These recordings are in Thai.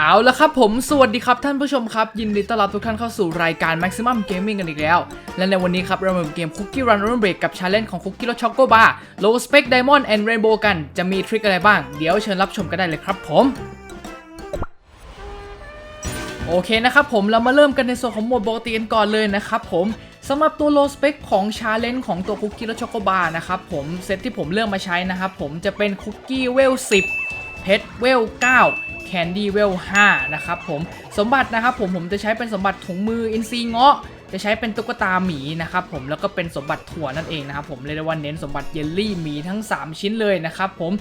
เอาละครับผม สวัสดีครับท่านผู้ชมครับ ยินดีต้อนรับทุกท่านเข้าสู่รายการ Maximum Gaming กันอีกแล้ว และในวันนี้ครับ เรามาเกม Cookie Run Run Break กับ Challenge ของ Cookie รสช็อกโกบาร์ Low Spec Diamond and Rainbow กันจะมีทริคอะไรบ้าง เดี๋ยวเชิญรับชมกันได้เลยครับผม โอเคนะครับผมเรามาเริ่มกันในส่วนของโหมดปกติกันก่อนเลยนะครับผมสำหรับตัว low spec ของ challenge ของตัวคุกกี้และช็อกโกบาร์นะครับผมเซตที่ผมเลือกมาใช้นะครับผมจะเป็นคุกกี้เวล10เพชรเวล9 แคนดี้เวล5นะครับผมสมบัตินะครับผมผมจะใช้เป็นสมบัติถุงมืออินซีเงาะจะใช้เป็นตุ๊กตาหมีนะครับผมแล้วก็เป็นสมบัติถั่วนั่นเองนะครับผมเรียกได้ว่าเน้นสมบัติเยลลี่หมีทั้ง 3 ชิ้นเลยนะครับผม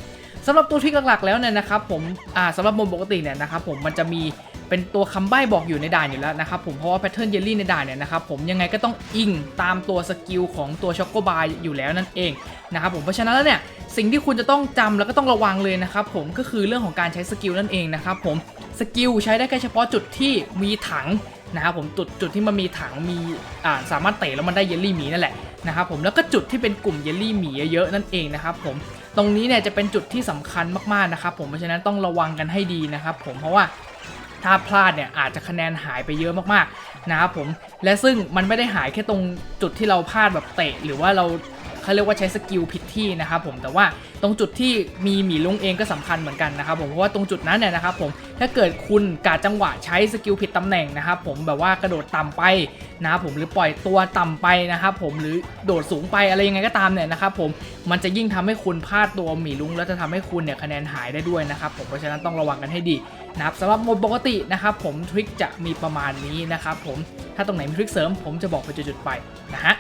สำหรับตัวทริคหลักๆแล้วเนี่ยนะครับผมอ่าสำหรับโหมปกติเนี่ยนะครับผมมันจะมีเป็นตัวคำใบ้บอกอยู่ในด่านอยู่แล้วนะครับผมเพราะว่าแพทเทิร์นเยลลี่ในด่านเนี่ยนะครับผมยังไงก็ต้องอิงตามตัวสกิลของตัวช็อกโกบาร์อยู่แล้วนั่นเองนะครับผมเพราะฉะนั้นแล้วเนี่ย สิ่งที่คุณจะต้องจำแล้วก็ต้องระวังเลยนะครับผมก็คือเรื่องของการใช้สกิลนั่นเองนะครับผมสกิลใช้ได้แค่เฉพาะจุดที่มีถังนะครับผมจุดจุดที่มันมีถังมีอ่าสามารถเตะแล้วมันได้เยลลี่หมีนั่นแหละนะครับผมแล้วก็จุดที่เป็นกลุ่มเยลลี่หมีเยอะๆนั่นเองนะครับผมตรงนี้เนี่ยจะเป็นจุดที่สำคัญมากๆนะครับผมเพราะฉะนั้นต้องระวังกันให้ดีนะครับผมเพราะว่าถ้าพลาดเนี่ยอาจจะคะแนนหายไปเยอะมากๆนะครับผมและซึ่งมันไม่ได้หายแค่ตรงจุดที่เราพลาดแบบเตะ หรือว่าเรา เขาเรียกว่าใช้สกิลผิดที่นะครับผมแต่ว่าตรงจุดที่มีหมีลุงเองก็สำคัญเหมือนกันนะครับผมเพราะว่าตรงจุดนั้นเนี่ยนะครับผมถ้าเกิดคุณกาจังหวะใช้สกิลผิดตำแหน่งนะครับผมแบบว่ากระโดดต่ำไปนะครับผมหรือปล่อยตัวต่ำไปนะครับผมหรือโดดสูงไปอะไรยังไงก็ตามเนี่ยนะครับผมมันจะยิ่งทำให้คุณพลาดตัวหมีลุงแล้วจะทำให้คุณเนี่ยคะแนนหายได้ด้วยนะครับผมเพราะฉะนั้นต้องระวังกันให้ดีนะครับสำหรับโหมดปกตินะครับผมทริคจะมีประมาณนี้นะครับผมถ้าตรงไหนมีทริคเสริม ผมจะบอกไปจุดๆไปนะฮะ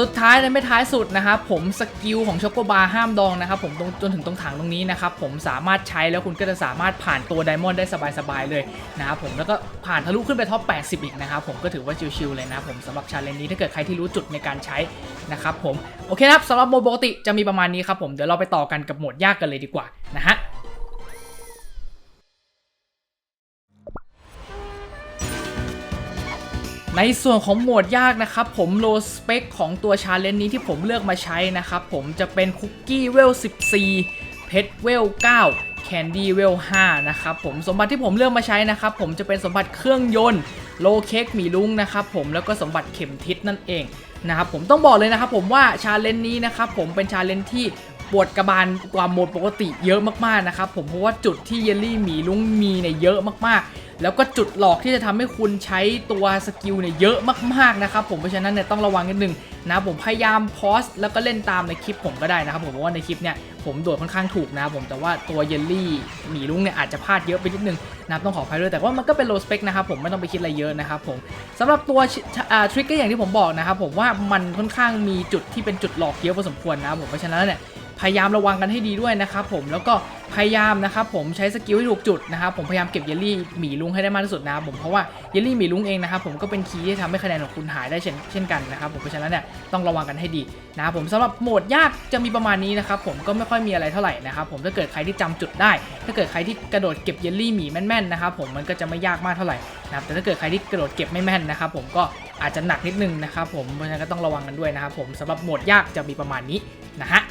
สุดท้ายและไม่ท้ายสุดนะครับผมสกิลของช็อกโกบาร์ห้ามดองนะครับผมตรงจนถึงตรงถังตรงนี้นะครับผมสามารถใช้แล้วคุณก็จะสามารถผ่านตัวไดมอนด์ได้สบายๆเลยนะครับผมแล้วก็ผ่านทะลุขึ้นไปท็อป 80 อีกนะครับผมก็ถือว่าชิวๆเลยนะผมสำหรับชาเลนจ์นี้ถ้าเกิดใครที่รู้จุดในการใช้นะครับผมโอเคครับสำหรับโหมดปกติจะมีประมาณนี้ครับผมเดี๋ยวเราไปต่อกันกับโหมดยากกันเลยดีกว่านะฮะ ในส่วนของโหมดยากนะครับผมโลสเปคของตัวชาเลนจ์นี้ที่ผมเลือกมาใช้นะครับผมจะเป็นคุกกี้เวล 14 เพชรเวล 9 แคนดี้เวล 5 นะครับผมสมบัติที่ผมเลือกมาใช้นะครับผมจะเป็นสมบัติเครื่องยนต์โลเค้กหมีลุงนะครับผมแล้วก็สมบัติเข็มทิศนั่นเองนะครับผมต้องบอกเลยนะครับผมว่าชาเลนจ์นี้นะครับผมเป็นชาเลนจ์ที่ ปวดกระบาลกว่าโหมดปกติเยอะมากๆนะครับผมเพราะว่าจุดที่เยลลี่หมีลุงมีเนี่ยเยอะมากๆ แล้วก็จุดหลอกที่จะทำให้คุณใช้ตัวสกิลเนี่ยเยอะมากๆนะครับผมเพราะฉะนั้นเนี่ยต้องระวังนิดนึงนะผมพยายามพอสแล้วก็เล่นตามในคลิปผมก็ได้นะครับผมเพราะว่าในคลิปเนี่ยผมโดดค่อนข้างถูกนะผมแต่ว่าตัวเยลลี่หมีลุงเนี่ยอาจจะพลาดเยอะไปนิดนึงนะต้องขออภัยด้วยแต่ว่ามันก็เป็นโลสเปคนะครับผมไม่ต้องไปคิดอะไรเยอะนะครับผมสำหรับตัวทริกก็อย่างที่ผมบอกนะครับผมว่ามันค่อนข้างมีจุดที่เป็นจุดหลอกเยอะพอสมควรนะครับผมเพราะฉะนั้นเนี่ย พยายามระวังกันให้ดีด้วยนะครับผมแล้วก็พยายามนะครับผมใช้สกิลให้ถูกจุดนะครับผมพยายามเก็บเยลลี่หมีลุงให้ได้มากที่สุดนะครับผมเพราะว่าเยลลี่หมีลุงเองนะครับผมก็เป็นคีย์ที่ทำให้คะแนนของคุณหายได้เช่นเช่นกันนะครับผมเพราะฉะนั้นเนี่ยต้องระวังกันให้ดีนะครับผมสำหรับโหมดยากจะมีประมาณนี้นะครับผมก็ไม่ค่อยมีอะไรเท่าไหร่นะครับผมถ้าเกิดใครที่จำจุดได้ ถ้าเกิดใครที่กระโดดเก็บเยลลี่หมีแม่นๆนะครับผมมันก็จะไม่ยากมากเท่าไหร่นะครับแต่ถ้าเกิดใครที่กระโดดเก็บไม่แม่นนะครับผมก็อาจจะหนักนิดนึงนะครับผมเพราะฉะนั้นก็ต้องระวังกันด้วยนะครับผมสำหรับโหมดยากจะมีประมาณนี้นะฮะ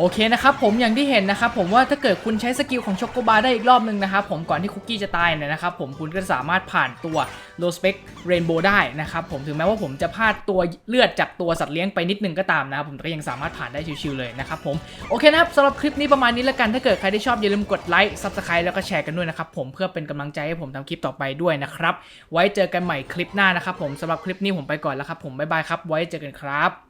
โอเคนะครับผมอย่างที่เห็นนะครับผมว่าถ้าเกิดคุณใช้สกิลของช็อกโกบาร์ได้อีกรอบหนึ่งนะครับผมก่อนที่คุกกี้จะตายเนี่ยนะครับผมคุณก็สามารถผ่านตัวโลสเปกเรนโบว์ได้นะครับผมถึงแม้ว่าผมจะพลาดตัวเลือดจากตัวสัตว์เลี้ยงไปนิดนึงก็ตามนะครับผมแต่ก็ยังสามารถผ่านได้ชิวๆเลยนะครับผมโอเคนะครับสำหรับคลิปนี้ประมาณนี้แล้วกันถ้าเกิดใครที่ชอบอย่าลืมกดไลค์ซับสไครต์แล้วก็แชร์กันด้วยนะครับผมเพื่อเป็นกำลังใจให้ผมทำคลิปต่อไปด้วยนะครับไว้เจอกันใหม่คลิปหน้านะครับผมสำหรับคลิปนี้ผมไปก่อนแล้วครับผมบ๊ายบายครับไว้เจอกันครับ